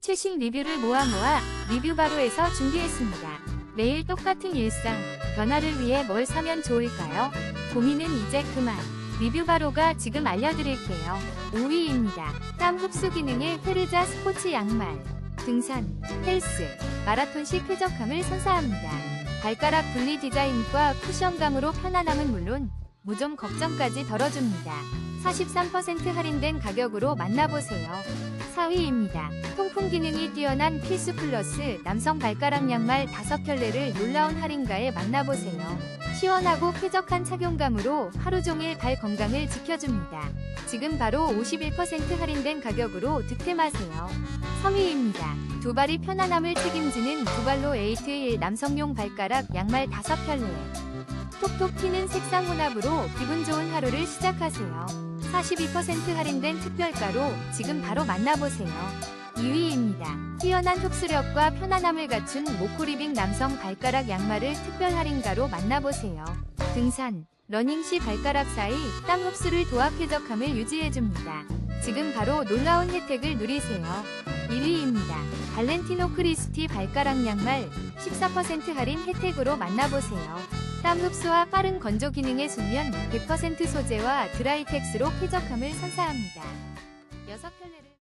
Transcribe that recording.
최신 리뷰를 모아 모아 리뷰 바로에서 준비했습니다. 매일 똑같은 일상, 변화를 위해 뭘 사면 좋을까요? 고민은 이제 그만. 리뷰 바로가 지금 알려드릴게요. 5위입니다. 땀 흡수 기능의 페르자 스포츠 양말. 등산, 헬스, 마라톤식 쾌적함을 선사합니다. 발가락 분리 디자인과 쿠션감으로 편안함은 물론 무좀 걱정까지 덜어줍니다. 43% 할인된 가격으로 만나보세요. 4위입니다. 통풍 기능이 뛰어난 필수 플러스 남성 발가락 양말 5켤레를 놀라운 할인가에 만나보세요. 시원하고 쾌적한 착용감으로 하루 종일 발 건강을 지켜줍니다. 지금 바로 51% 할인된 가격으로 득템하세요. 3위입니다. 두 발이 편안함을 책임지는 두발로 에이트1 남성용 발가락 양말 5켤레. 톡톡 튀는 색상 혼합으로 기분 좋은 하루를 시작하세요. 42% 할인된 특별가로 지금 바로 만나보세요. 2위입니다. 뛰어난 흡수력과 편안함을 갖춘 모코리빙 남성 발가락 양말을 특별 할인가로 만나보세요. 등산, 러닝 시 발가락 사이 땀 흡수를 도와 쾌적함을 유지해줍니다. 지금 바로 놀라운 혜택을 누리세요. 1위입니다. 발렌티노 크리스티 발가락 양말 14% 할인 혜택으로 만나보세요. 땀 흡수와 빠른 건조 기능의 순면 100% 소재와 드라이텍스로 쾌적함을 선사합니다. 6켤레를